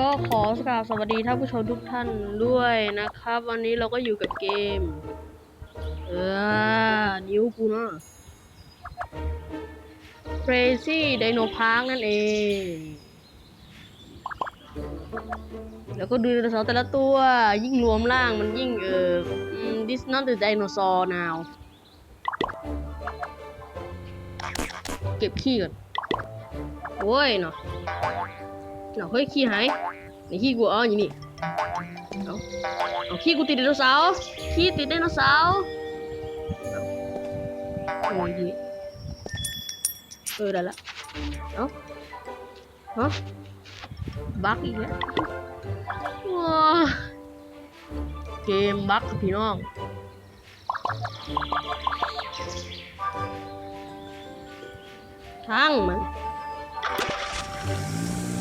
ก็ขอกราบสวัสดีท่านผู้ชมทุกท่านด้วยนะครับ วันนี้เราก็อยู่กับเกม เออ นิ้วกูเนาะ Crazy Dino Park นั่นเอง แล้วก็ดูไดโนเสาร์แต่ละตัวยิ่งรวมร่างมันยิ่งเออ this not the dinosaur now เก็บขี้ก่อนโอ้ยเนาะเนาะเฮ้ยขี้หายไหนขี้กูอ๋ออย่างนี้เอาเอาขี้กูติดไดโนเสาร์ขี้ติดไดโนเสาร์โอ้ยเออได้ละเอาฮะบักอีกแล้วว้าเกมบักพี่น้อง ทั้งมัน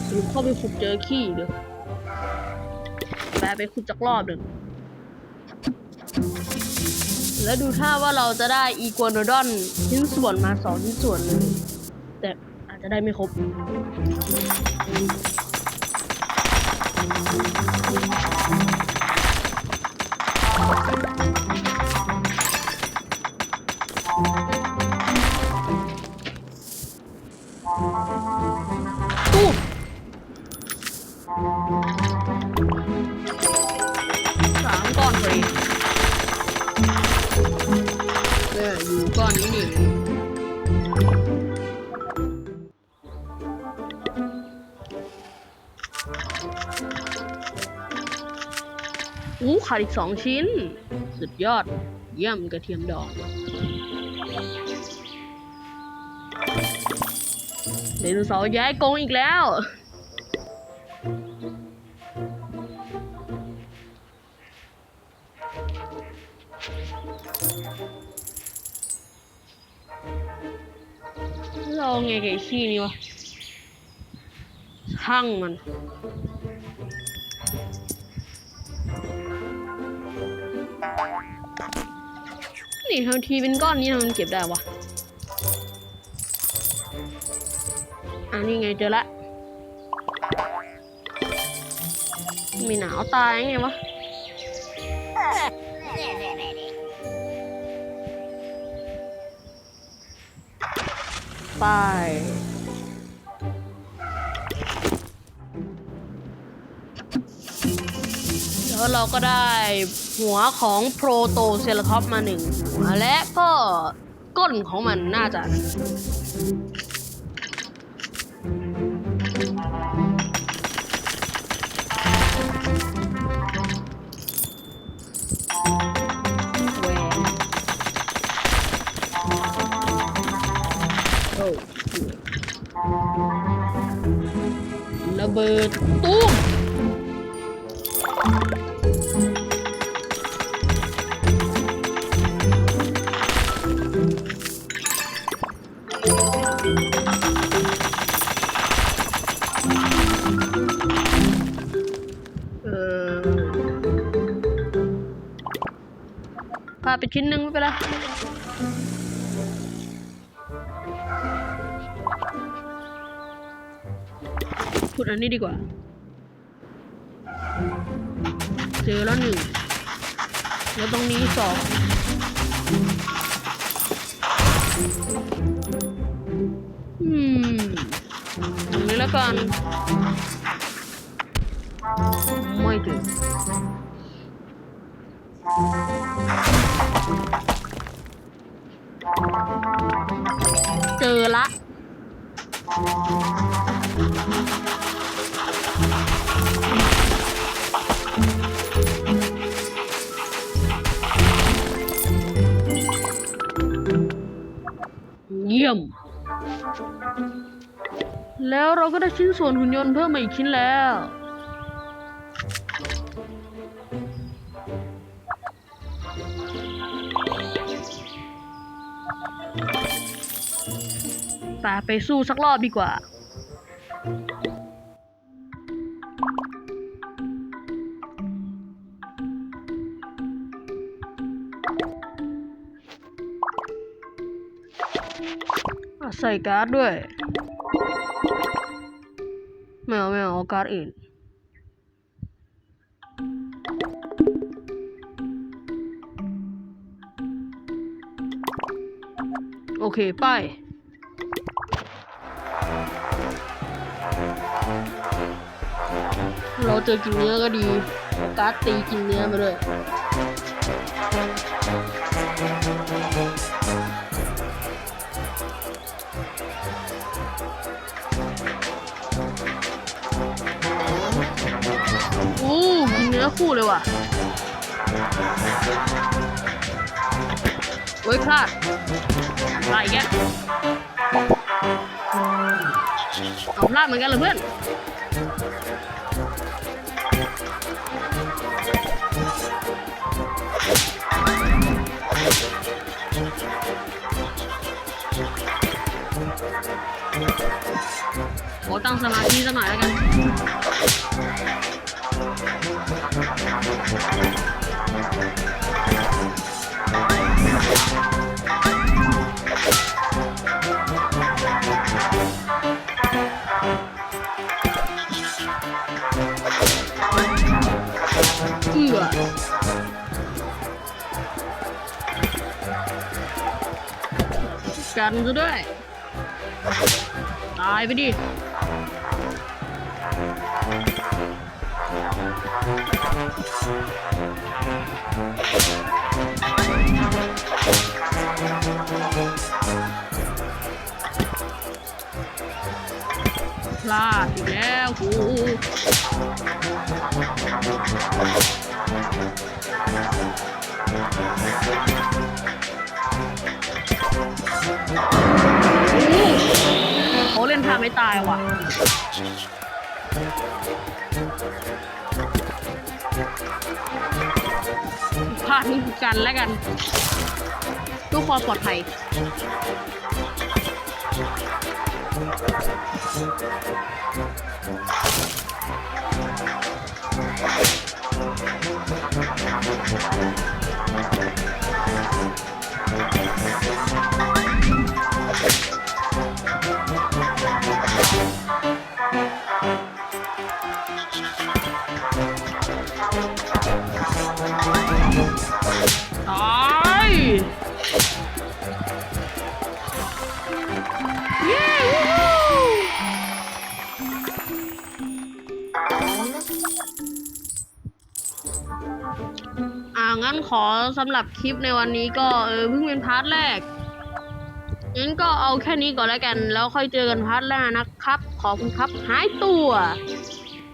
สรุปเข้าไปขุดเจอขี้เด้อแปไปขุดจักรอบหนึ่งแล้วดูท่าว่าเราจะได้อีกัวโนดอนชิ้นส่วนมาสองชิ้นส่วนเลย แต่อาจจะได้ไม่ครบ ตู้สามก้อนพอดีเนี่ยอยู่ก้อนนี้นี่อู้ขาดอีกสองชิ้น สุดยอด เยี่ยมกระเทียมดอง ไดโนเสาร์ย้ายกรงอีกแล้ว เราไงกับขี้นี่วะช่างมันนี่ทำทีเป็นก้อนนี้ทำมันเก็บได้วะ อันนี้ไงเจอละมีหนาวตายไงวะไปแล้วเราก็ได้หัวของโปรโตเซราทอปส์มาหนึ่งหัวและก็ก้นของมันน่าจะ ระเบิดตุ้มพาไปชิ้นหนึ่งไม่เป็นไร ขุดอันนี้ดีกว่า เจอแล้วหนึ่ง แล้วตรงนี้สองอืม ตรงนี้แล้วกัน ไม่ถึง ยี่ยม แล้วเราก็ได้ชิ้นส่วนหุ่นยนต์เพิ่มมาอีกชิ้นแล้วไปไปสู้สักรอบดีกว่า ใส่การ์ดด้วยไม่เอาไม่เอาเอาการ์ดอื่น โอเค ไป เราเจอกินเนื้อก็ดี การ์ดตีกินเนื้อมาด้วย นเนื้อคู่เลยว่ะโอ้ยพลาดพลาดอีกแล้วเอาพลาดเหมือนกันเหรอเพื่อนขอตั้งสมาธิสักหน่อยแล้วกัน กันซะด้วย ตายไปดิ ลาดอีกแล้วโอ้เขาเล่นทาไม่ตายว่ะพลาดนี่กันแล้วกันเพื่อความปลอดภัย ตาย อ่างั้นขอสำหรับคลิปในวันนี้ก็เออเพิ่งเป็นพาร์ทแรกงั้นก็เอาแค่นี้ก่อนแล้วกัน แล้วค่อยเจอกันพาร์ทหน้านะครับ ขอบคุณครับ หายตัว